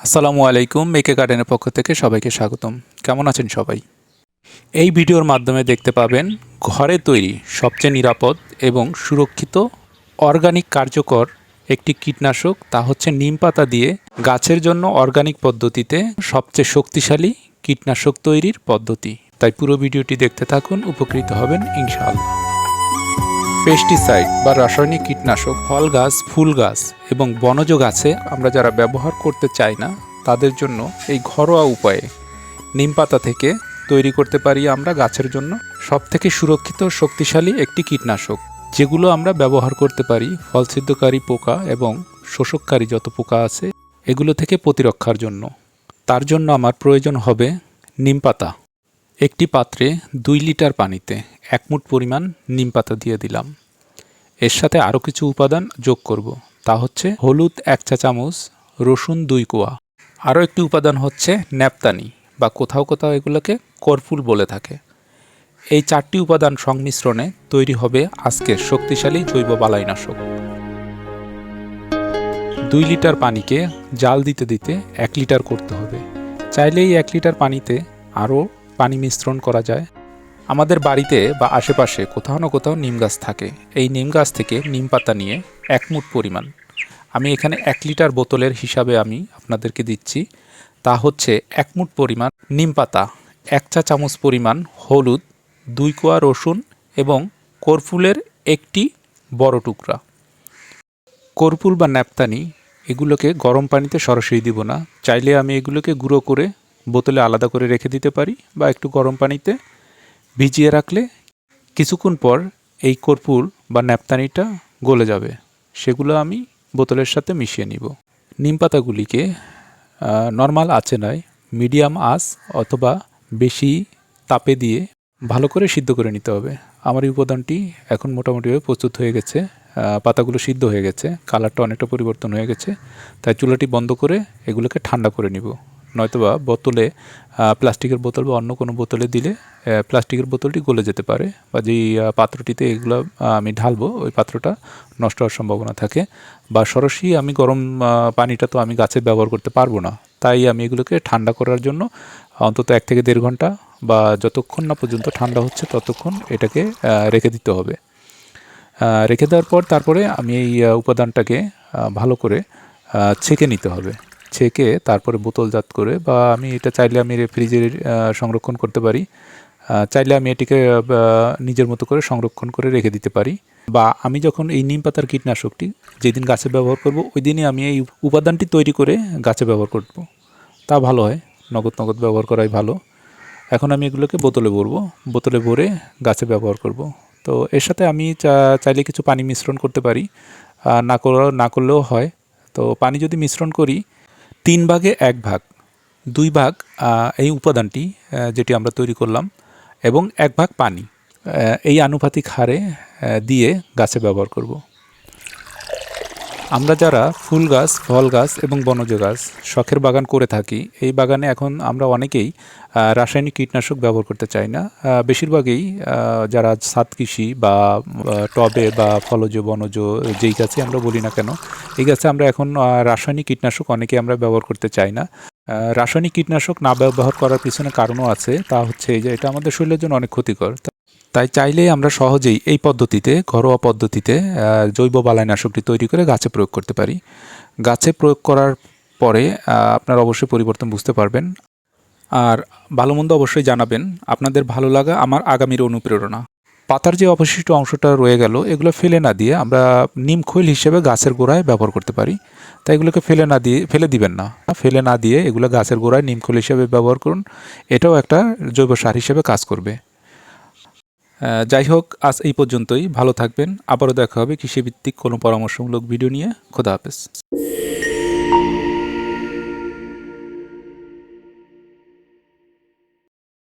আসসালামু আলাইকুম মেকে গার্ডেনের পক্ষ থেকে সবাইকে স্বাগতম। কেমন আছেন সবাই? এই ভিডিওর মাধ্যমে দেখতে পাবেন ঘরে তৈরি সবচেয়ে নিরাপদ এবং সুরক্ষিত অর্গানিক কার্যকর একটি কীটনাশক, তা হচ্ছে নিম পাতা দিয়ে গাছের জন্য অর্গানিক পদ্ধতিতে সবচেয়ে শক্তিশালী কীটনাশক তৈরির পদ্ধতি। তাই পুরো ভিডিওটি দেখতে থাকুন, উপকৃত হবেন ইনশাআল্লাহ। পেস্টিসাইড বা রাসায়নিক কীটনাশক ফল গাছ ফুল গাছ এবং বনজ গাছে আমরা যারা ব্যবহার করতে চাই না, তাদের জন্য এই ঘরোয়া উপায়ে নিম পাতা থেকে তৈরি করতে পারি আমরা গাছের জন্য। সবথেকে সুরক্ষিত, শক্তিশালী একটি কীটনাশক, যেগুলো আমরা ব্যবহার করতে পারি ফলছিদ্রকারী পোকা এবং শোষককারী যত পোকা আছে, এগুলো থেকে প্রতিরক্ষার জন্য। তার জন্য আমার প্রয়োজন হবে নিম পাতা। একটি পাত্রে দুই লিটার পানিতে এক মুঠ পরিমাণ নিম পাতা দিয়ে দিলাম। এর সাথে আরও কিছু উপাদান যোগ করব। তা হচ্ছে হলুদ এক চা চামচ, রসুন দুই কোয়া। আরও একটি উপাদান হচ্ছে ন্যাপতানি বা কোথাও কোথাও এগুলোকে করফুল বলে থাকে। এই চারটি উপাদান সংমিশ্রণে তৈরি হবে আজকের শক্তিশালী জৈব বালাইনাশক। দুই লিটার পানিকে জাল দিতে দিতে এক লিটার করতে হবে। চাইলেই এক লিটার পানিতে আরও পানি মিশ্রণ করা যায়। আমাদের বাড়িতে বা আশেপাশে কোথাও না কোথাও নিম গাছ থাকে। এই নিম গাছ থেকে নিম পাতা নিয়ে এক মুঠ পরিমাণ। আমি এখানে এক লিটার বোতলের হিসাবে আমি আপনাদেরকে দিচ্ছি। তা হচ্ছে এক মুঠ পরিমাণ নিম পাতা, এক চা চামচ পরিমাণ হলুদ, দুই কোয়া রসুন এবং কর্ফুলের একটি বড় টুকরা। কর্পুল বা ন্যাপতানি এগুলোকে গরম পানিতে সরাসরি দিব না। চাইলে আমি এগুলোকে গুঁড়ো করে বোতলে আলাদা করে রেখে দিতে পারি বা একটু গরম পানিতে ভিজিয়ে রাখলে কিছুক্ষণ পর এই কর্পূর বা ন্যাপতানিটা গলে যাবে। সেগুলো আমি বোতলের সাথে মিশিয়ে নিব। নিম পাতাগুলিকে নর্মাল আঁচে নয় মিডিয়াম আঁচ অথবা বেশি তাপে দিয়ে ভালো করে সিদ্ধ করে নিতে হবে। আমার এই উপাদানটি এখন মোটামুটিভাবে প্রস্তুত হয়ে গেছে। পাতাগুলো সিদ্ধ হয়ে গেছে। কালারটা অনেকটা পরিবর্তন হয়ে গেছে। তাই চুলাটি বন্ধ করে এগুলোকে ঠান্ডা করে নিব। নয়তোবা বোতলে প্লাস্টিকের বোতল বা অন্য কোনো বোতলে দিলে প্লাস্টিকের বোতলটি গলে যেতে পারে বা যেই পাত্রটিতে এগুলো আমি ঢালবো, ওই পাত্রটা নষ্ট হওয়ার সম্ভাবনা থাকে বা সরাসরি আমি গরম পানিটা তো আমি গাছে ব্যবহার করতে পারব না। তাই আমি এগুলোকে ঠান্ডা করার জন্য অন্তত এক থেকে দেড় ঘণ্টা বা যতক্ষণ না পর্যন্ত ঠান্ডা হচ্ছে ততক্ষণ এটাকে রেখে দিতে হবে। রেখে দেওয়ার পর তারপরে আমি এই উপাদানটাকে ভালো করে ছেঁকে নিতে হবে। ছেঁকে তারপরে বোতলজাত করে বা আমি এটা চাইলে আমি ফ্রিজে সংরক্ষণ করতে পারি। চাইলে আমি এটিকে নিজের মতো করে সংরক্ষণ করে রেখে দিতে পারি। বা আমি যখন এই নিম পাতার কীটনাশকটি যেদিন গাছে ব্যবহার করব, ওই দিনই আমি এই উপাদানটি তৈরি করে গাছে ব্যবহার করব। তা ভালো হয়, নগদ নগদ ব্যবহার করাই ভালো। এখন আমি এগুলোকে বোতলে ভরবো, বোতলে ভরে গাছে ব্যবহার করব। তো এর সাথে আমি চাইলে কিছু পানি মিশ্রণ করতে পারি। না করা না করলেও হয়। তো পানি যদি মিশ্রণ করি তিন ভাগে এক ভাগ। দুই ভাগ এই উপাদানটি যেটি আমরা তৈরি করলাম, এবং এক ভাগ পানি এই আনুপাতিক হারে দিয়ে গাছে ব্যবহার করব। আমরা যারা ফুল গাছ, ফল গাছ এবং বনজ গাছ শখের বাগান করে থাকি, এই বাগানে এখন আমরা অনেকেই রাসায়নিক কীটনাশক ব্যবহার করতে চাই না। বেশিরভাগই যারা সাত কৃষি বা টবে বা ফলজ, বনজ যেই গাছে আমরা বলি না কেন, এই গাছে আমরা এখন রাসায়নিক কীটনাশক অনেকে আমরা ব্যবহার করতে চাই না। রাসায়নিক কীটনাশক না ব্যবহার করার পিছনে কারণও আছে, তা হচ্ছে এই যে এটা আমাদের শরীরের জন্য অনেক ক্ষতিকর। তাই চাইলে আমরা সহজেই এই পদ্ধতিতে, ঘরোয়া পদ্ধতিতে জৈব বালাইনাশকটি তৈরি করে গাছে প্রয়োগ করতে পারি। গাছে প্রয়োগ করার পরে আপনারা অবশ্যই পরিবর্তন বুঝতে পারবেন। আর ভালো মন্দ অবশ্যই জানাবেন, আপনাদের ভালো লাগা আমার আগামীর অনুপ্রেরণা। পাতার যে অবশিষ্ট অংশটা রয়ে গেল, এগুলো ফেলে না দিয়ে আমরা নিম খৈল হিসেবে গাছের গোড়ায় ব্যবহার করতে পারি। তাই এগুলোকে ফেলে না দিয়ে, ফেলে দিবেন না। ফেলে না দিয়ে এগুলো গাছের গোড়ায় নিম খৈল হিসেবে ব্যবহার করুন। এটাও একটা জৈব সার হিসেবে কাজ করবে। যাই হোক, আজ এই পর্যন্তই। ভালো থাকবেন। আবারও দেখা হবে কৃষিভিত্তিক কোনো পরামর্শমূলক ভিডিও নিয়ে। খোদা হাফেজ।